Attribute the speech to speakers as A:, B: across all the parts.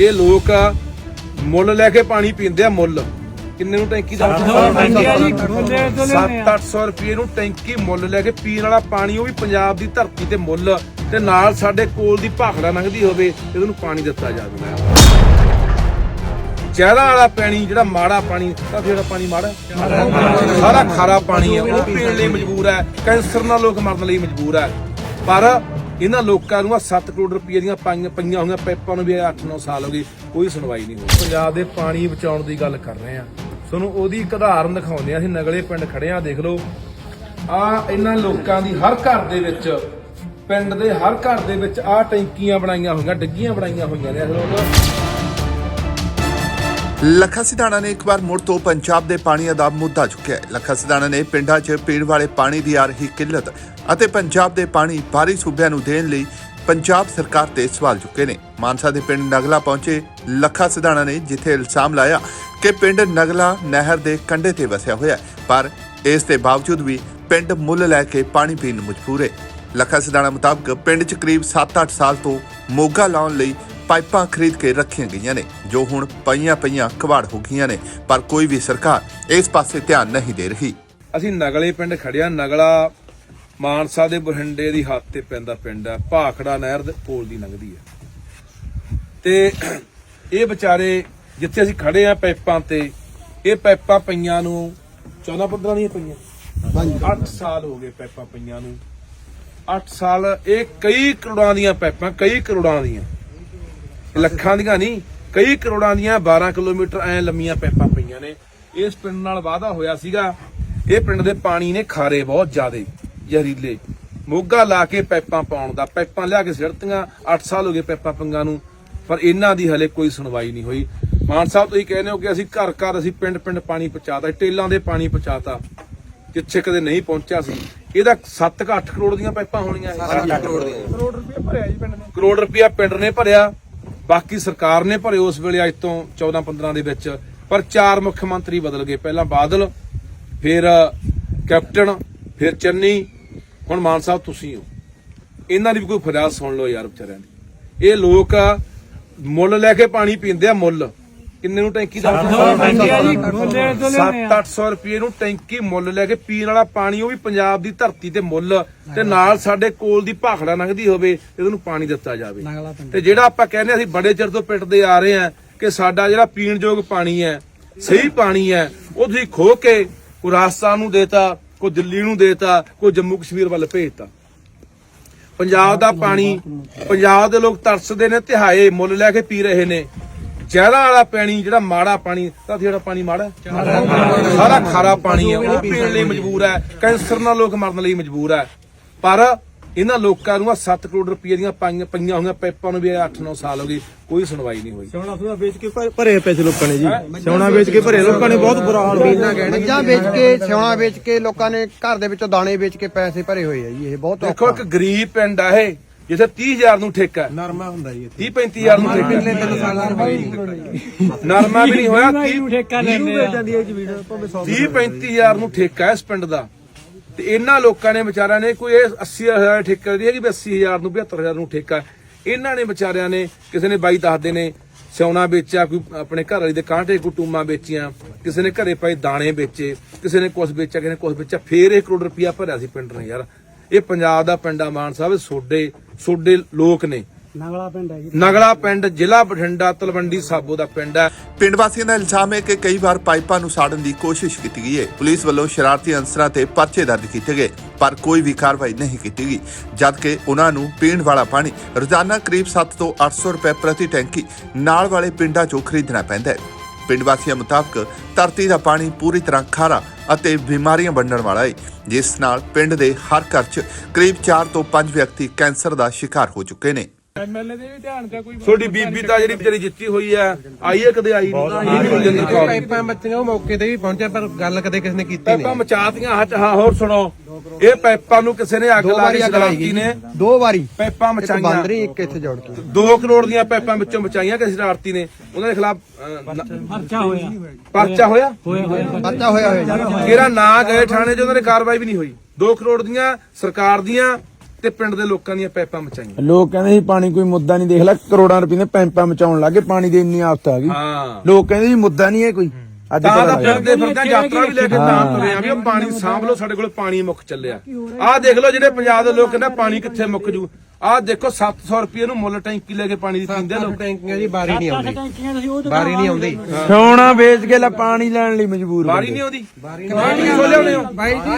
A: ਇਹ ਲੋਕ ਮੁੱਲ ਲੈ ਕੇ ਪਾਣੀ ਪੀਂਦੇ ਆ ਮੁੱਲ ਕਿੰਨੇ ਨੂੰ ਟੈਂਕੀ ਦਾ 7-800 ਰੁਪਏ ਨੂੰ ਟੈਂਕੀ ਮੁੱਲ ਲੈ ਕੇ ਪੀਣ ਵਾਲਾ ਪਾਣੀ ਉਹ ਵੀ ਪੰਜਾਬ ਦੀ ਧਰਤੀ ਤੇ ਮੁੱਲ ਤੇ ਨਾਲ ਸਾਡੇ ਕੋਲ ਦੀ ਭਾਖੜਾ ਲੰਘਦੀ ਹੋਵੇ ਇਹਨੂੰ ਨੂੰ ਪਾਣੀ ਦਿੱਤਾ ਜਾਵੇ। ਜ਼ਹਿਰਾਂ ਵਾਲਾ ਪਾਣੀ ਜਿਹੜਾ ਮਾੜਾ ਪਾਣੀ ਤਾਂ ਜਿਹੜਾ ਪਾਣੀ ਮਾੜਾ ਸਾਰਾ ਖਾਰਾ ਪਾਣੀ ਹੈ ਉਹ ਪੀਣ ਲਈ ਮਜਬੂਰ ਹੈ ਕੈਂਸਰ ਨਾਲ ਲੋਕ ਮਰਨ ਲਈ ਮਜਬੂਰ ਹੈ। ਪਰ ਇਹਨਾਂ ਲੋਕਾਂ ਨੂੰ 7 ਕਰੋੜ ਰੁਪਏ ਦੀਆਂ ਪਾਈਆਂ ਪਈਆਂ ਹੋਈਆਂ ਪਾਈਪਾਂ ਨੂੰ ਵੀ 8-9 ਸਾਲ ਹੋ ਗਏ, ਕੋਈ ਸੁਣਵਾਈ ਨਹੀਂ ਹੋਈ। ਪੰਜਾਬ ਦੇ ਪਾਣੀ ਬਚਾਉਣ ਦੀ ਗੱਲ ਕਰ ਰਹੇ ਆ ਤੁਹਾਨੂੰ ਉਹਦੀ ਇੱਕ ਉਦਾਹਰਨ ਦਿਖਾਉਂਦੇ ਆ ਅਸੀਂ ਨਗਲੇ ਪਿੰਡ ਖੜੇ ਆ ਦੇਖ ਲਓ। ਆ ਇਹਨਾਂ ਲੋਕਾਂ ਦੀ ਹਰ ਘਰ ਦੇ ਵਿੱਚ, ਪਿੰਡ ਦੇ ਹਰ ਘਰ ਦੇ ਵਿੱਚ ਆ ਟੈਂਕੀਆਂ ਬਣਾਈਆਂ ਹੋਈਆਂ, ਡੱਗੀਆਂ ਬਣਾਈਆਂ ਹੋਈਆਂ ਨੇ। ਦੇਖ ਲਓ
B: ਲੱਖਾ ਸਿਧਾਣਾ ਨੇ ਇੱਕ ਵਾਰ ਮੁੜ ਤੋਂ ਪੰਜਾਬ ਦੇ ਪਾਣੀਆਂ ਦਾ ਮੁੱਦਾ ਚੁੱਕਿਆ ਹੈ। ਲੱਖਾ ਸਿਧਾਣਾ ਨੇ ਪਿੰਡਾਂ 'ਚ ਪੀਣ ਵਾਲੇ ਪਾਣੀ ਦੀ ਆ ਰਹੀ ਕਿੱਲਤ ਅਤੇ ਪੰਜਾਬ ਦੇ ਪਾਣੀ ਬਾਹਰੀ ਸੂਬਿਆਂ ਨੂੰ ਦੇਣ ਲਈ ਪੰਜਾਬ ਸਰਕਾਰ ਤੇ ਸਵਾਲ ਚੁੱਕੇ ਨੇ। ਮਾਨਸਾ ਦੇ ਪਿੰਡ ਨਗਲਾ ਪਹੁੰਚੇ ਲੱਖਾ ਸਿਧਾਣਾ ਨੇ ਜਿੱਥੇ ਇਲਜ਼ਾਮ ਲਾਇਆ ਕਿ ਪਿੰਡ ਨਗਲਾ ਨਹਿਰ ਦੇ ਕੰਢੇ ਤੇ ਵਸਿਆ ਹੋਇਆ ਹੈ, ਪਰ ਇਸ ਦੇ ਬਾਵਜੂਦ ਵੀ ਪਿੰਡ ਮੁੱਲ ਲੈ ਕੇ ਪਾਣੀ ਪੀਣ ਨੂੰ ਮਜਬੂਰ ਹੈ। ਲੱਖਾ ਸਿਧਾਣਾ ਮੁਤਾਬਕ ਪਿੰਡ 'ਚ ਕਰੀਬ 7-8 ਸਾਲ ਤੋਂ ਮੋਗਾ ਲਾਉਣ ਲਈ ਪਾਈਪਾਂ ਖਰੀਦ ਕੇ ਰੱਖੀਆਂ ਗਈਆਂ ਨੇ ਜੋ ਹੁਣ ਪਈਆਂ ਪਈਆਂ ਕਵਾੜ ਹੋ ਗਈਆਂ ਨੇ ਪਰ ਕੋਈ ਵੀ ਸਰਕਾਰ ਇਸ ਪਾਸੇ ਧਿਆਨ ਨਹੀਂ ਦੇ ਰਹੀ।
A: ਅਸੀਂ ਨਗਲੇ ਪਿੰਡ ਖੜਿਆ ਨਗਲਾ ਮਾਨਸਾ ਦੇ ਬਠਿੰਡੇ ਦੀ ਹੱਦ ਤੇ ਪੈਂਦਾ ਪਿੰਡ ਹੈ ਭਾਖੜਾ ਨਹਿਰ ਦੇ ਕੋਲ ਦੀ ਲੰਘਦੀ ਹੈ ਤੇ ਇਹ ਵਿਚਾਰੇ ਜਿੱਥੇ ਅਸੀਂ ਖੜੇ ਆ ਪਾਈਪਾਂ ਤੇ ਇਹ ਪਾਈਪਾਂ ਪਈਆਂ ਨੂੰ 14 15 ਦੀਆਂ ਪਈਆਂ। 8 ਸਾਲ ਹੋ ਗਏ ਪਾਈਪਾਂ ਪਈਆਂ ਨੂੰ। 8 ਸਾਲ ਇਹ ਕਈ ਕਰੋੜਾਂ ਦੀਆਂ ਪਾਈਪਾਂ ਕਈ ਕਰੋੜਾਂ ਦੀਆਂ। ਲੱਖਾਂ ਦੀਆਂ ਨਹੀਂ ਕਈ ਕਰੋੜਾਂ ਦੀਆਂ 12 ਕਿਲੋਮੀਟਰ ਐ ਲੰਮੀਆਂ ਪਾਈਪਾਂ ਪਈਆਂ ਨੇ। ਇਸ ਪਿੰਡ ਨਾਲ ਵਾਅਦਾ ਹੋਇਆ ਸੀਗਾ ਇਹ ਪਿੰਡ ਦੇ ਪਾਣੀ ਨੇ ਖਾਰੇ ਬਹੁਤ ਜ਼ਿਆਦੇ ਜ਼ਹਿਰੀਲੇ। ਮੋਗਾ ਲਾ ਕੇ ਪਾਈਪਾਂ ਪਾਉਣ ਦਾ ਪਾਈਪਾਂ ਲਿਆ ਕੇ ਸਿੜਤੀਆਂ 8 ਸਾਲ ਹੋ ਗਏ ਪਾਈਪਾਂ ਪੰਗਾਂ ਨੂੰ ਪਰ ਇਹਨਾਂ ਦੀ ਹਲੇ ਕੋਈ ਸੁਣਵਾਈ ਨਹੀਂ ਹੋਈ। ਮਾਨ ਸਾਹਿਬ ਤੁਸੀਂ ਕਹਿੰਦੇ ਹੋ ਕਿ ਅਸੀਂ ਘਰ ਘਰ ਅਸੀਂ ਪਿੰਡ ਪਿੰਡ ਪਾਣੀ ਪਹੁੰਚਾਤਾ ਟੇਲਾਂ ਦੇ ਪਾਣੀ ਪਹੁੰਚਾਤਾ ਜਿੱਥੇ ਕਦੇ ਨਹੀਂ ਪਹੁੰਚਿਆ ਸੀ। ਇਹਦਾ 7 ਕ 8 ਕਰੋੜ ਦੀਆਂ ਪਾਈਪਾਂ ਹੋਣੀਆਂ। 7 ਕਰੋੜ ਦੀਆਂ। ਕਰੋੜ ਰੁਪਏ ਭਰਿਆ ਜੀ ਪਿੰਡ ਨੇ। ਕਰੋੜ ਰੁਪਇਆ ਪਿੰਡ ਨੇ ਭਰਿਆ। ਬਾਕੀ ਸਰਕਾਰ ਨੇ ਭਰੇ ਉਸ ਵੇਲੇ ਅੱਜ ਤੋਂ 14 15 ਦੇ ਵਿੱਚ, ਪਰ ਚਾਰ ਮੁੱਖ ਮੰਤਰੀ ਬਦਲ ਗਏ। ਪਹਿਲਾਂ ਬਾਦਲ, ਫਿਰ ਕੈਪਟਨ, ਫਿਰ ਚੰਨੀ। ਹੁਣ ਮਾਨ ਸਾਹਿਬ ਤੁਸੀਂ ਹੋ। ਇਹਨਾਂ ਦੀ ਵੀ ਕੋਈ ਫਰਿਆਦ ਸੁਣ ਲਓ ਯਾਰ ਵਿਚਾਰਿਆਂ ਦੀ। ਇਹ ਲੋਕ ਮੁੱਲ ਲੈ ਕੇ ਪਾਣੀ ਪੀਂਦੇ ਆ ਮੁੱਲ। ਕਿੰਨੇ ਨੂੰ ਟੈਂਕੀ ਦਾ 7-800 ਰੁਪਏ ਨੂੰ ਟੈਂਕੀ ਮੁੱਲ ਲੈ ਕੇ ਪੀਣ ਵਾਲਾ ਪਾਣੀ ਉਹ ਵੀ ਪੰਜਾਬ ਦੀ ਧਰਤੀ ਤੇ ਮੁੱਲ। ਤੇ ਨਾਲ ਸਾਡੇ ਕੋਲ ਦੀ ਭਾਖੜਾ ਲੰਘਦੀ ਹੋਵੇ ਇਹਨੂੰ ਪਾਣੀ ਦਿੱਤਾ ਜਾਵੇ। ਤੇ ਜਿਹੜਾ ਆਪਾਂ ਕਹਿੰਦੇ ਅਸੀਂ ਬੜੇ ਚਿਰ ਤੋਂ ਪਿੱਟਦੇ ਆ ਰਹੇ ਆ ਕਿ ਸਾਡਾ ਜਿਹੜਾ ਪੀਣ ਯੋਗ ਪਾਣੀ ਹੈ ਸਹੀ ਪਾਣੀ ਹੈ ਉਹ ਤੁਸੀਂ ਖੋ ਕੇ ਕੋਈ ਰਾਜਸਥਾਨ ਨੂੰ ਦੇਤਾ ਕੋਈ ਦਿੱਲੀ ਨੂੰ ਦੇਤਾ ਕੋਈ ਜੰਮੂ ਕਸ਼ਮੀਰ ਵੱਲ ਭੇਜਤਾ। ਪੰਜਾਬ ਦਾ ਪਾਣੀ ਪੰਜਾਬ ਦੇ ਲੋਕ ਤਰਸਦੇ ਨੇ ਤਿਹਾਏ ਮੁੱਲ ਲੈ ਕੇ ਪੀ ਰਹੇ ਨੇ। ਜ਼ਹਿਰਾਂ ਵਾਲਾ ਪਾਣੀ ਜਿਹੜਾ ਮਾੜਾ ਪਾਣੀ ਤਾਂ ਜਿਹੜਾ ਪਾਣੀ ਮਾੜਾ? ਸਾਰਾ ਖਾਰਾ ਪਾਣੀ ਹੈ। ਉਹ ਪੀਣ ਲਈ ਮਜਬੂਰ ਹੈ। ਕੈਂਸਰ ਨਾਲ ਲੋਕ ਮਰਨ ਲਈ ਮਜਬੂਰ ਹੈ। ਪਰ ਇਹਨਾਂ ਲੋਕਾਂ ਨੂੰ 7 ਕਰੋੜ ਰੁਪਏ ਦੀਆਂ ਪਾਈਆਂ ਪਈਆਂ ਹੋਈਆਂ ਪਾਈਪਾਂ ਨੂੰ ਵੀ 8-9 ਸਾਲ ਹੋ ਗਏ। ਕੋਈ ਸੁਣਵਾਈ ਨਹੀਂ ਹੋਈ।
C: ਸੋਨਾ ਸੁਣਾ ਵੇਚ ਕੇ ਭਰੇ- ਪੈਸੇ ਲੋਕਾਂ ਨੇ ਜੀ। ਸੋਨਾ ਵੇਚ ਕੇ ਭਰੇ ਲੋਕਾਂ ਨੇ ਬਹੁਤ ਬੁਰਾ ਹਾਲ ਹੋਇਆ।
D: ਮੱਝਾਂ ਵੇਚ ਕੇ ਸਿਉਣਾ ਵੇਚ ਕੇ ਲੋਕਾਂ ਨੇ ਘਰ ਦੇ ਵਿੱਚੋਂ ਦਾਣੇ ਵੇਚ ਕੇ ਪੈਸੇ ਭਰੇ ਹੋਏ ਆ ਜੀ। ਇਹ ਬਹੁਤ
A: ਦੇਖੋ ਇੱਕ ਗਰੀਬ ਪਿੰਡ ਆ ਇਹ। ਜਿੱਥੇ 30000 ਨੂੰ ਠੇਕਾ ਹੈ।
C: ਨਰਮਾ ਹੁੰਦਾ ਜੀ ਇੱਥੇ।
A: 30-35000 ਨੂੰ ਠੇਕਾ ਨਰਮਾ ਵੀ ਨਹੀਂ ਹੋਇਆ 30
C: ਠੇਕਾ ਲੈਣੇ ਵੇਚ ਜਾਂਦੀ ਹੈ ਜੀ ਵੀਡੀਓ ਭਾਵੇਂ 100
A: 30 35000 ਨੂੰ ਠੇਕਾ ਹੈ ਇਸ ਪਿੰਡ ਦਾ। ਤੇ ਇਹਨਾਂ ਲੋਕਾਂ ਨੇ ਵਿਚਾਰਿਆਂ ਨੇ ਕੋਈ ਇਹ 80000 ਠੇਕਾ ਦੀ ਹੈ ਕਿ 80000 ਨੂੰ 72000 ਨੂੰ ਠੇਕਾ ਹੈ। ਇਹਨਾਂ ਨੇ ਵਿਚਾਰਿਆਂ ਨੇ ਕਿਸੇ ਨੇ ਬਾਈ ਦੱਸਦੇ ਨੇ ਸਿਉਣਾ ਵੇਚਿਆ ਕੋਈ ਆਪਣੇ ਘਰ ਵਾਲੀ ਦੇ ਕਾਂਟੇ ਕੁਟੂਮਾਂ ਵੇਚੀਆਂ ਕਿਸੇ ਨੇ ਘਰੇ ਪਏ ਦਾਣੇ ਵੇਚੇ ਕਿਸੇ ਨੇ ਕੁਛ ਵੇਚਿਆ ਕਿਸੇ ਨੇ ਕੁਛ ਵੇਚਿਆ ਫੇਰ ਇਹ ਕਰੋੜ ਰੁਪਇਆ ਭਰਿਆ ਸੀ ਪਿੰਡ ਨੇ ਯਾਰ। ਇਹ ਪੰਜਾਬ ਦਾ ਪਿੰਡ ਆ ਮਾਨ ਸਾਹਿਬ ਸੋਡੇ ਸੋਡੇ ਲੋਕ ਨੇ।
C: ਨਗਲਾ ਪਿੰਡ ਹੈ ਜੀ।
A: ਨਗਲਾ ਪਿੰਡ ਜ਼ਿਲ੍ਹਾ ਬਠਿੰਡਾ ਤਲਵੰਡੀ ਸਾਬੋ ਦਾ ਪਿੰਡ ਹੈ।
B: ਪਿੰਡ ਵਾਸੀਆਂ ਦਾ ਇਲਜ਼ਾਮ ਹੈ ਕਿ ਕਈ ਵਾਰ ਪਾਈਪਾਂ ਨੂੰ ਸਾੜਨ ਦੀ ਕੋਸ਼ਿਸ਼ ਕੀਤੀ ਗਈ ਹੈ। ਪੁਲਿਸ ਵੱਲੋਂ ਸ਼ਰਾਰਤੀ ਅੰਸਰਾਂ ਤੇ ਪਰਚੇ ਦਰਜ ਕੀਤੇ ਗਏ ਪਰ ਕੋਈ ਵੀ ਕਾਰਵਾਈ ਨਹੀਂ ਕੀਤੀ ਗਈ ਜਦਕਿ ਉਹਨਾਂ ਨੂੰ ਪੀਣ ਵਾਲਾ ਪਾਣੀ ਰੋਜ਼ਾਨਾ ਕਰੀਬ 7 ਤੋਂ 800 ਰੁਪਏ ਪ੍ਰਤੀ ਟੈਂਕੀ ਨਾਲ ਵਾਲੇ ਪਿੰਡਾਂ 'ਚੋਂ ਖਰੀਦਣਾ ਪੈਂਦਾ ਹੈ। ਪਿੰਡ ਵਾਸੀਆਂ ਮੁਤਾਬਕ ਧਰਤੀ ਦਾ ਪਾਣੀ ਪੂਰੀ ਤਰ੍ਹਾਂ ਖਾਰਾ ਅਤੇ ਬਿਮਾਰੀਆਂ ਵੰਡਣ ਵਾਲਾ ਹੈ ਜਿਸ ਨਾਲ ਪਿੰਡ ਦੇ ਹਰ ਘਰ 'ਚ ਕਰੀਬ 4 ਤੋਂ 5 ਵਿਅਕਤੀ ਕੈਂਸਰ ਦਾ ਸ਼ਿਕਾਰ ਹੋ ਚੁੱਕੇ ਨੇ।
A: ਤੁਹਾਡੀ ਬੀਬੀ ਤਾਂ ਜਿਹੜੀ ਵਿਚਾਰੀ ਜਿੱਤੀ ਹੋਈ ਹੈ ਆਈ ਹੈ ਕਦੇ ਆਈ ਨਹੀਂ
D: ਪਾਈਪਾਂ ਬੱਚੀਆਂ ਉਹ ਮੌਕੇ ਤੇ ਵੀ ਪਹੁੰਚਿਆ ਪਰ ਗੱਲ ਕਦੇ ਕਿਸੇ ਨੇ ਕੀਤੀ
A: ਪਾਈਪਾਂ ਮਚਾਤੀਆਂ ਹੱਥ ਹਾਂ ਹੋਰ ਸੁਣੋ। ਇਹ ਪਾਈਪਾਂ ਨੂੰ ਕਿਸੇ ਨੇ ਅੱਗ
D: ਦੋ
A: ਲਾ ਕੇ
D: ਗਈ
A: ਨੇ।
D: ਦੋ ਵਾਰੀ।
A: ਪਾਈਪਾਂ ਮਚਾਈਆਂ।
D: ਬੰਦ ਰਹੀ ਇੱਕ ਇੱਥੇ ਜੋੜ ਕੇ।
A: 2 ਕਰੋੜ ਦੀਆਂ ਪਾਈਪਾਂ ਵਿੱਚੋਂ ਮਚਾਈਆਂ ਕਿਸੇ ਸ਼ਰਾਰਤੀ ਨੇ। ਉਹਨਾਂ ਦੇ ਖਿਲਾਫ
C: ਖਰਚਾ ਹੋਇਆ।
A: ਪਰਚਾ ਹੋਇਆ।
C: ਹੋਇਆ? ਹੋਇਆ
D: ਪਰਚਾ ਹੋਇਆ ਹੋਇਆ।
A: ਕਿਹੜਾ ਨਾ ਗਏ ਥਾਣੇ 'ਚ ਉਹਨਾਂ ਨੇ ਕਾਰਵਾਈ ਵੀ ਨਹੀਂ ਹੋਈ। 2 ਕਰੋੜ ਦੀਆਂ ਸਰਕਾਰ ਦੀਆਂ ਤੇ ਪਿੰਡ ਦੇ ਲੋਕਾਂ ਦੀਆਂ ਪੈਪਾਂ ਮਚਾਈਆਂ।
C: ਲੋਕ ਕਹਿੰਦੇ ਸੀ ਪਾਣੀ ਕੋਈ ਮੁੱਦਾ ਨਹੀਂ ਦੇਖ ਲੈ ਕਰੋੜਾਂ ਰੁਪਏ ਦੇ ਪੈਂਪਾਂ ਮਚਾਉਣ ਲੱਗੇ ਪਾਣੀ ਦੀ ਇੰਨੀ ਆਫਤ ਆ ਗਈ।
A: ਹਾਂ।
C: ਲੋਕ ਕਹਿੰਦੇ ਜੀ ਮੁੱਦਾ ਨਹੀਂ ਹੈ ਕੋਈ। ਅੱਜ
A: ਤਾਂ
C: ਪਤਾ
A: ਤਾਂ
C: ਲੱਗਾ।
A: ਫਿਰਦੇ ਫਿਰਦੇ ਯਾਤਰਾ ਵੀ ਲੈ ਕੇ ਤਾਂ ਤੁਰੇ ਆ ਵੀ ਉਹ ਪਾਣੀ ਸਾਂਭ ਲਓ ਸਾਡੇ ਕੋਲ ਪਾਣੀ ਮੁੱਕ ਚੱਲਿਆ। ਆਹ ਦੇਖ ਲਓ ਜਿਹੜੇ ਪੰਜਾਬ ਦੇ ਲੋਕ ਕਹਿੰਦੇ ਪਾਣੀ ਕਿੱਥੇ ਮੁੱਕ ਜੂ। ਆਹ ਦੇਖੋ 700 ਰੁਪਏ ਨੂੰ ਮੁੱਲ ਟੈਂਕੀ ਲੈ ਕੇ ਪਾਣੀ ਦੀ ਪੀਂਦੇ ਲੋਕ।
D: ਟੈਂਕੀਆਂ ਜੀ ਬਾਰੀ ਨਹੀਂ ਆਉਂਦੀ। ਬਾਰੀ ਨਹੀਂ ਆਉਂਦੀ।
C: ਸੋਨਾ ਵੇਚ ਕੇ ਲੈ ਪਾਣੀ ਲੈਣ ਲਈ ਮਜਬੂਰ
A: ਬਾਰੀ ਨਹੀਂ ਆਉਂਦੀ। ਬਾਰੀ ਕਿੱਥੋਂ ਲਿਆਉਣੇ ਹੋ?
D: ਬਾਈ ਜੀ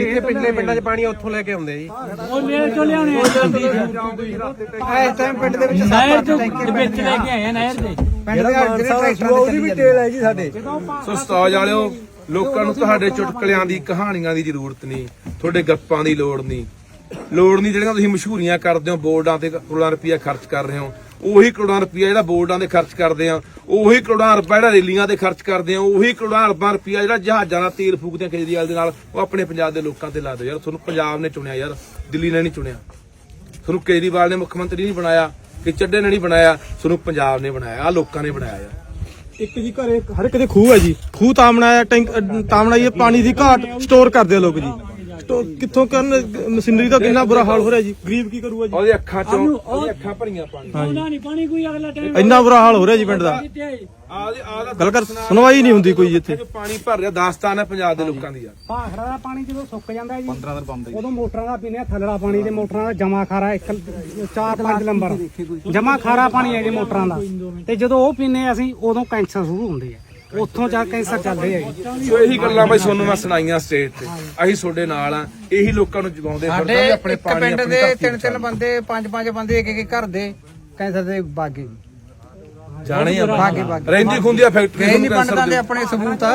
D: ਇੱਥੇ ਪਿਛਲੇ ਪਿੰਡਾਂ 'ਚ ਪਾਣੀ ਉੱਥੋਂ ਲੈ ਕੇ ਆਉਂਦੇ ਜੀ।
E: ਉਹ ਲੈ ਚੋ ਲਿਆਉਣੇ
D: ਇਸ ਟਾਈਮ ਪਿੰਡ ਦੇ ਵਿੱਚ
E: ਨਹਿਰ ਤੋਂ ਵਿੱਚ ਲੈ ਕੇ ਆਏ ਆ ਨਹਿਰ ਦੇ।
D: ਪਿੰਡ ਦੇ ਜਿਹੜੇ ਟਰੈਕਟਰਾਂ ਉਹਦੀ ਵੀ ਤੇਲ ਹੈ ਜੀ ਸਾਡੇ।
A: ਸੋ ਸਤਾਜ ਵਾਲਿਓ ਲੋਕਾਂ ਨੂੰ ਤੁਹਾਡੇ ਚੁਟਕਲਿਆਂ ਦੀ ਕਹਾਣੀਆਂ ਦੀ ਜ਼ਰੂਰਤ ਨਹੀਂ। ਤੁਹਾਡੇ ਗੱਪਾਂ ਦੀ ਲੋੜ ਨਹੀਂ। ਲੋੜ ਨਹੀਂ ਜਿਹੜੀਆਂ ਤੁਸੀਂ ਮਸ਼ਹੂਰੀਆਂ ਕਰਦੇ ਹੋ, ਬੋਰਡਾਂ ਤੇ ਕਰੋੜਾਂ ਰੁਪਇਆ ਖਰਚ ਕਰ ਰਹੇ ਹੋ। ਉਹੀ ਕਰੋੜਾਂ ਰੁਪਇਆ ਜਿਹੜਾ ਬੋਰਡਾਂ ਤੇ ਖਰਚ ਕਰਦੇ ਆ, ਉਹੀ ਕਰੋੜਾਂ ਰੁਪਇਆ ਜਿਹੜਾ ਰੈਲੀਆਂ ਤੇ ਖਰਚ ਕਰਦੇ ਆ, ਉਹੀ ਕਰੋੜਾਂ ਅਰਬਾਂ ਰੁਪਇਆ ਜਿਹੜਾ ਜਹਾਜ਼ਾਂ ਦਾ ਤੇਲ ਫੂਕਦੇ ਆ ਕੇਜਰੀਵਾਲ ਦੇ ਨਾਲ, ਉਹ ਆਪਣੇ ਪੰਜਾਬ ਦੇ ਲੋਕਾਂ ਤੇ ਲਾ ਦਿਓ ਯਾਰ। ਤੁਹਾਨੂੰ ਪੰਜਾਬ ਨੇ ਚੁਣਿਆ ਯਾਰ, ਦਿੱਲੀ ਨੇ ਨਹੀਂ ਚੁਣਿਆ। ਤੁਹਾਨੂੰ ਕੇਜਰੀਵਾਲ ਨੇ ਮੁੱਖ ਮੰਤਰੀ ਨਹੀਂ ਬਣਾਇਆ ਕਿ ਚੱਡੇ ਨੇ ਨਹੀਂ ਬਣਾਇਆ, ਤੁਹਾਨੂੰ ਪੰਜਾਬ ਨੇ ਬਣਾਇਆ ਆ ਲੋਕਾਂ ਨੇ ਬਣਾਇਆ ਯਾਰ।
C: ਇੱਕ ਜੀ ਘਰੇ, ਹਰ ਇੱਕ ਦੇ ਖੂਹ ਹੈ ਜੀ। ਖੂਹ ਤਾਂ ਬਣਾਇਆ, ਟੈਂਕ ਤਾਂ ਬਣਾਈ ਪਾਣੀ ਦੀ ਘਾਟ ਸਟੋਰ ਕਰਦੇ ਆ ਲੋਕ ਜੀ। ਸਟੋਰ ਕਿੱਥੋਂ ਕਰਨ ਮਸ਼ੀਨਰੀ ਦਾ ਕਿੰਨਾ ਬੁਰਾ ਹਾਲ ਹੋ ਰਿਹਾ ਜੀ? ਗਰੀਬ ਕੀ ਕਰੂਗਾ ਜੀ?
A: ਉਹਦੇ ਅੱਖਾਂ ਚੋਂ ਉਹਦੀ ਅੱਖਾਂ ਭਰੀਆਂ ਪਾਣੀ।
E: ਉਹਨਾਂ ਨਹੀਂ ਪਾਣੀ ਕੋਈ ਅਗਲਾ ਟਾਈਮ
C: ਇੰਨਾ ਬੁਰਾ ਹਾਲ ਹੋ ਰਿਹਾ ਜੀ ਪਿੰਡ ਦਾ। ਗੱਲ ਕਰ ਸੁਣਵਾਈ ਨਹੀਂ ਹੁੰਦੀ ਕੋਈ ਇੱਥੇ।
A: ਪਾਣੀ ਭਰ ਰਿਹਾ ਦਾਸਤਾਨ ਹੈ ਪੰਜਾਬ ਦੇ ਲੋਕਾਂ ਦੀ ਯਾਰ।
F: ਭਾਖੜਾ ਦਾ ਪਾਣੀ ਜਦੋਂ ਸੁੱਕ ਜਾਂਦਾ ਜੀ 15 ਦਿਨ ਬੰਦ ਉਦੋਂ ਮੋਟਰਾਂ ਦਾ ਪੀਨੇ ਥੱਲੜਾ ਪਾਣੀ ਦੇ ਮੋਟਰਾਂ ਦਾ ਜਮਾ ਖਾਰਾ ਇੱਕ ਚਾਰ ਪੰਜ ਨੰਬਰ। ਜਮਾ ਖਾਰਾ ਪਾਣੀ ਹੈ ਜੀ ਮੋਟਰਾਂ ਦਾ। ਤੇ ਜਦੋਂ ਉਹ ਪੀਨੇ ਅਸੀਂ ਉਦੋਂ ਕੈਂਸਰ ਸ਼ੁਰੂ ਹੁੰਦੇ ਆ। ਉੱਥੋਂ ਜਾ ਕੈਂਸਰ ਚੱਲਦੇ ਆ ਜੀ।
A: ਸੋ ਇਹੀ ਗੱਲਾਂ ਬਈ ਤੁਹਾਨੂੰ ਮੈਂ ਸੁਣਾਈਆਂ ਸਟੇਜ ਤੇ। ਅਸੀਂ ਤੁਹਾਡੇ ਨਾਲ ਆ। ਇਹੀ ਲੋਕਾਂ ਨੂੰ ਜਗਾਉਂਦੇ ਫਿਰਦੇ
D: ਸਾਡੇ
A: ਆਪਣੇ
D: ਇੱਕ
A: ਪਾਣੀ
D: ਪਿੰਡ
A: ਆਪਣੀ
D: ਦੇ
A: ਧਰਤੀ
D: ਤਿੰਨ ਤਿੰਨ ਬੰਦੇ ਪੰਜ ਪੰਜ ਬੰਦੇ ਇੱਕ ਇੱਕ ਘਰ ਦੇ ਕੈਂਸਰ ਦੇ ਬਾਗੇ
A: ਜਾਣੇ ਆ
D: ਬਾਗੇ ਬਾਗੇ।
A: ਰਹਿੰਦੀ ਖੁੰਦੀ ਫੈਕਟਰੀ
D: ਗਏ ਨਹੀਂ
A: ਨੂੰ ਕੈਂਸਰ
D: ਪੰਡਤਾਂ ਦੇ
A: ਦੇ
D: ਆਪਣੇ ਸਬੂਤ। ਆ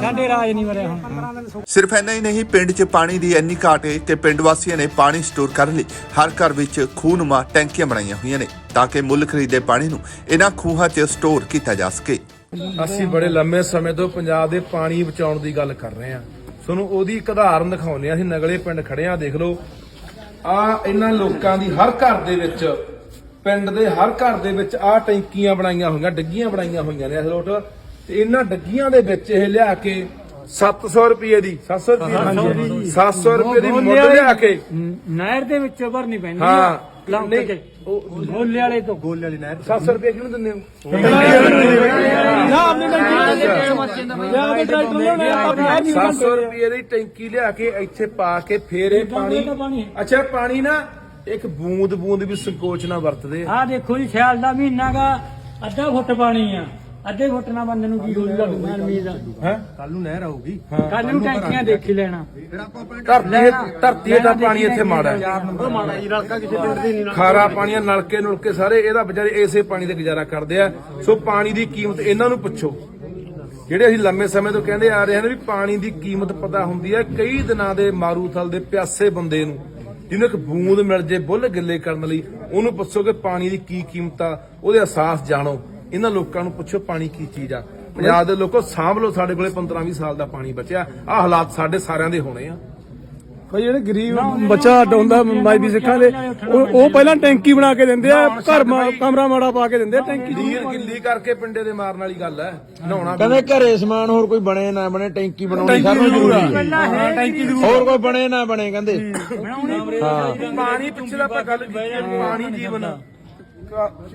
E: ਸਾਡੇ ਰਾਜ ਨਹੀਂ ਵਰਿਆ ਹੁਣ।
B: ਸਿਰਫ ਇੰਨਾ ਹੀ ਨਹੀਂ ਪਿੰਡ 'ਚ ਪਾਣੀ ਦੀ ਇੰਨੀ ਘਾਟ ਹੈ ਕਿ ਪਿੰਡ ਵਾਸੀਆਂ ਨੇ ਪਾਣੀ ਸਟੋਰ ਕਰਨ ਲਈ ਹਰ ਘਰ ਵਿੱਚ ਖੂਨਮਾ ਟੈਂਕੀਆਂ ਬਣਾਈਆਂ ਹੋਈਆਂ ਨੇ ਤਾਂ ਕਿ ਮੁੱਲ ਖਰੀਦੇ ਪਾਣੀ ਨੂੰ ਇਹਨਾਂ ਖੂਹਾਂ 'ਚ ਸਟੋਰ ਕੀਤਾ ਜਾ ਸਕੇ।
A: ਅਸੀਂ ਬੜੇ ਲੰਮੇ ਸਮੇਂ ਤੋਂ ਪੰਜਾਬ ਦੇ ਪਾਣੀ ਬਚਾਉਣ ਦੀ ਗੱਲ ਕਰ ਰਹੇ ਹਾਂ। ਤੁਹਾਨੂੰ ਉਹਦੀ ਇੱਕ ਉਦਾਹਰਨ ਦਿਖਾਉਂਦੇ ਹਾਂ। ਅਸੀਂ ਨਗਲੇ ਪਿੰਡ ਖੜੇ ਆ ਦੇਖ ਲਓ। ਆ ਇਹਨਾਂ ਲੋਕਾਂ ਦੀ ਹਰ ਘਰ ਦੇ ਵਿੱਚ ਪਿੰਡ ਦੇ ਹਰ ਘਰ ਦੇ ਵਿੱਚ ਆ ਟੈਂਕੀਆਂ ਬਣਾਈਆਂ ਹੋਈਆਂ ਡੱਗੀਆਂ ਬਣਾਈਆਂ ਹੋਈਆਂ ਨੇ ਅਸਲੋਟ ਤੇ ਇਹਨਾਂ ਡੱਗੀਆਂ ਦੇ ਵਿੱਚ ਇਹ ਲਿਆ ਕੇ 700 ਰੁਪਏ ਦੀ 700 ਰੁਪਏ ਦੀ 700 ਰੁਪਏ ਦੀ ਮੁੱਲ ਲਿਆ ਕੇ।
E: ਨਹਿਰ ਦੇ ਵਿੱਚੋਂ ਭਰਨੀ ਪੈਂਦੀ
A: ਹਾਂ।
E: ਲੰਕ
A: ਨਹੀਂ,
E: ਕੇ ਗੋਲੇ ਵਾਲੇ ਤੋਂ। ਗੋਲੇ ਵਾਲੀ ਨਹਿਰ
A: 700 ਰੁਪਏ ਕਿਹਨੂੰ ਦਿੰਦੇ ਹੋ?
E: ਨਾ ਆਪਣੇ ਲਿਆ ਕੇ ਟਰੈਕਟਰ ਲਿਆਉਣੇ ਆਪਾਂ ਬਾਹਰ ਨਹੀਂ
A: 700 ਰੁਪਏ ਦੀ ਟੈਂਕੀ ਲਿਆ ਕੇ ਇੱਥੇ ਪਾ ਕੇ ਫੇਰ ਇਹ
E: ਪਾਣੀ
A: ਪਾਣੀ ਅੱਛਾ ਪਾਣੀ ਨਾ ਇੱਕ ਬੂੰਦ ਬੂੰਦ ਵੀ ਸੰਕੋਚ ਨਾ ਵਰਤਦੇ
E: ਆ। ਦੇਖੋ ਜੀ ਸਿਆਲ ਦਾ ਮਹੀਨਾ ਦਾ ਅੱਧਾ ਫੁੱਟ ਪਾਣੀ ਆ। ਅੱਧੇ ਫੁੱਟ ਬੰਦੇ ਨੂੰ ਕੀ ਮੀਂਹ ਦਾ।
A: ਹੈ?
E: ਕੱਲ ਨੂੰ ਟੈਂਕੀਆਂ ਦੇਖੀ ਲੈਣਾ।
A: ਧਰਤੀ ਧਰਤੀ ਦਾ ਪਾਣੀ ਇੱਥੇ ਮਾੜਾ ਹੈ। ਖਾਰਾ ਪਾਣੀ ਨਲਕੇ ਨੁਲਕੇ ਸਾਰੇ ਇਹਦਾ ਵਿਚਾਰੇ ਇਸੇ ਪਾਣੀ ਤੇ ਗੁਜ਼ਾਰਾ ਕਰਦੇ ਆ। ਸੋ ਪਾਣੀ ਦੀ ਕੀਮਤ ਇਹਨਾਂ ਨੂੰ ਪੁੱਛੋ। ਜਿਹੜੇ ਅਸੀਂ ਲੰਮੇ ਸਮੇਂ ਤੋਂ ਕਹਿੰਦੇ ਆ ਰਹੇ ਹਨ ਵੀ ਪਾਣੀ ਦੀ ਕੀਮਤ ਪਤਾ ਹੁੰਦੀ ਹੈ ਕਈ ਦਿਨਾਂ ਦੇ ਮਾਰੂਥਲ ਦੇ ਪਿਆਸੇ ਬੰਦੇ ਨੂੰ ਜਿਹਨੂੰ ਇੱਕ ਬੂੰਦ ਮਿਲ ਜੇ ਬੁੱਲ ਗਿੱਲੇ ਕਰਨ ਲਈ ਉਹਨੂੰ ਪੁੱਛੋ ਕਿ ਪਾਣੀ ਦੀ ਕੀ ਕੀਮਤ ਆ ਉਹਦੇ ਅਹਿਸਾਸ ਜਾਣੋ। ਇਹਨਾਂ ਲੋਕਾਂ ਨੂੰ ਪੁੱਛੋ ਪਾਣੀ ਕੀ ਚੀਜ਼ ਆ। ਪੰਜਾਬ ਦੇ ਲੋਕੋ ਸਾਂਭ ਲਓ ਸਾਡੇ ਕੋਲੇ 15 20 ਸਾਲ ਦਾ ਪਾਣੀ ਬਚਿਆ। ਆ ਹਾਲਾਤ ਸਾਡੇ ਸਾਰਿਆਂ ਦੇ ਹੋਣੇ ਆ।
C: ਭਾਈ ਜਿਹੜੇ ਗਰੀਬ ਬੱਚਾ ਡਾਉਂਦਾ ਮਾਈਬੀ ਸਿੱਖਾਂ ਦੇ ਉਹ ਪਹਿਲਾਂ ਟੈਂਕੀ ਬਣਾ ਕੇ ਦਿੰਦੇ ਆ ਘਰ ਮਾ- ਕਮਰਾ ਮਾੜਾ ਪਾ ਕੇ ਦਿੰਦੇ ਆ ਟੈਂਕੀ
A: ਲੀਰ ਗਿੱਲੀ ਕਰਕੇ ਪਿੰਡੇ ਦੇ ਮਾਰਨ ਵਾਲੀ ਗੱਲ ਹੈ। ਨਹਾਉਣਾ
C: ਕਹਿੰਦੇ ਘਰੇ ਸਮਾਨ ਹੋਰ ਕੋਈ ਬਣੇ ਨਾ ਬਣੇ ਟੈਂਕੀ ਬਣਾਉਣੀ ਸਾਰਿਆਂ ਨੂੰ ਜ਼ਰੂਰੀ ਹੈ
E: ਟੈਂਕੀ
C: ਹੋਰ ਕੋਈ ਬਣੇ ਨਾ ਬਣੇ ਕਹਿੰਦੇ।
A: ਪਾਣੀ ਪਿੱਛੇ ਆਪਾਂ ਗੱਲ ਪਾਣੀ ਜੀਵਨ।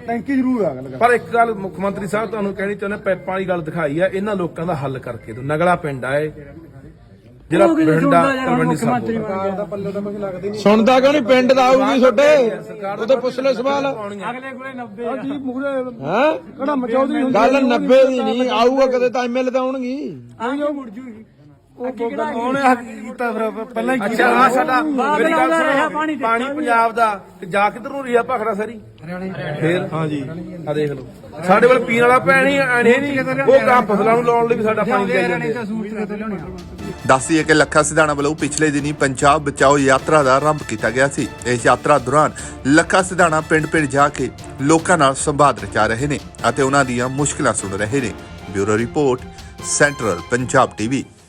C: ਟੈਂਕੀ ਜ਼ਰੂਰ ਆ ਗੱਲ
A: ਪਰ ਇੱਕ ਗੱਲ ਮੁੱਖ ਮੰਤਰੀ ਸਾਹਿਬ ਤੁਹਾਨੂੰ ਕਹਿਣੀ ਚਾਹੁੰਦੇ ਪੈਪਾਂ ਵਾਲੀ ਗੱਲ ਦਿਖਾਈ ਆ ਇਹਨਾਂ ਲੋਕਾਂ ਦਾ ਹੱਲ ਕਰਕੇ ਦਿਓ। ਨਗਲਾ ਪਿੰਡ ਆ ਇਹ। ਜਿਹੜਾ ਪਿੰਡਾ ਤਲਵੰਡੀ ਸਾਹਿਬ
C: ਸੁਣਦਾ ਕਿਉਂ ਨਹੀਂ? ਪਿੰਡ ਦਾ ਆਊਗੀ ਛੋਟੇ ਉਹ ਤਾਂ ਪੁੱਛ ਲੈ ਸਵਾਲ।
E: ਅਗਲੇ ਕੋਲੇ 90
C: ਜੀ ਮੁਗਰੇ ਹਾਂ? ਕਿਹੜਾ ਮਚੌਧਰੀ ਗੱਲ 90 ਦੀ ਨਹੀਂ ਆਊਗਾ ਕਦੇ ਤਾਂ ਐਮਐਲ ਤਾਂ ਆਉਣਗੀ।
E: ਆਜੋ ਮੁੜ ਜੂਗੀ।
C: ਉਹਨੇ ਹੱਕ ਕੀਤਾ ਫਿਰ ਪਹਿਲਾਂ
A: ਅੱਛਾ ਆ ਸਾਡਾ ਮੇਰੀ ਗੱਲ
E: ਆਉਂਦਾ ਰਿਹਾ
A: ਸੁਣੋ
E: ਪਾਣੀ
A: ਪਾਣੀ ਪੰਜਾਬ ਦਾ ਤੇ ਜਾ ਕਿੱਧਰ ਨੂੰ ਰਿਹਾ ਭਾਖੜਾ ਸਾਰੀ? ਫੇਰ? ਹਾਂਜੀ। ਆ ਦੇਖ ਲਓ। ਸਾਡੇ ਕੋਲ ਪੀਣ ਵਾਲਾ ਪਾਣੀ ਆਣੇ ਨਹੀਂ ਉਹ ਕੰਮ ਫਸਲਾਂ ਨੂੰ ਲਾਉਣ ਲਈ ਵੀ ਸਾਡਾ ਪਾਣੀ ਚਾਹੀਦਾ। ਹੈ
B: ਦੱਸੀਏ ਕਿ ਲੱਖਾ ਸਿਧਾਣਾ ਵੱਲੋਂ ਪਿਛਲੇ ਦਿਨੀ ਪੰਜਾਬ ਬਚਾਓ ਯਾਤਰਾ ਦਾ ਆਰੰਭ ਕੀਤਾ ਗਿਆ ਸੀ। ਇਸ ਯਾਤਰਾ ਦੌਰਾਨ ਲੱਖਾ ਸਿਧਾਣਾ ਪਿੰਡ-ਪਿੰਡ ਜਾ ਕੇ ਲੋਕਾਂ ਨਾਲ ਸੰਵਾਦ ਰਚਾ ਰਹੇ ਨੇ ਅਤੇ ਉਹਨਾਂ ਦੀਆਂ ਮੁਸ਼ਕਲਾਂ ਸੁਣ ਰਹੇ ਨੇ। Bureau report central Punjab TV.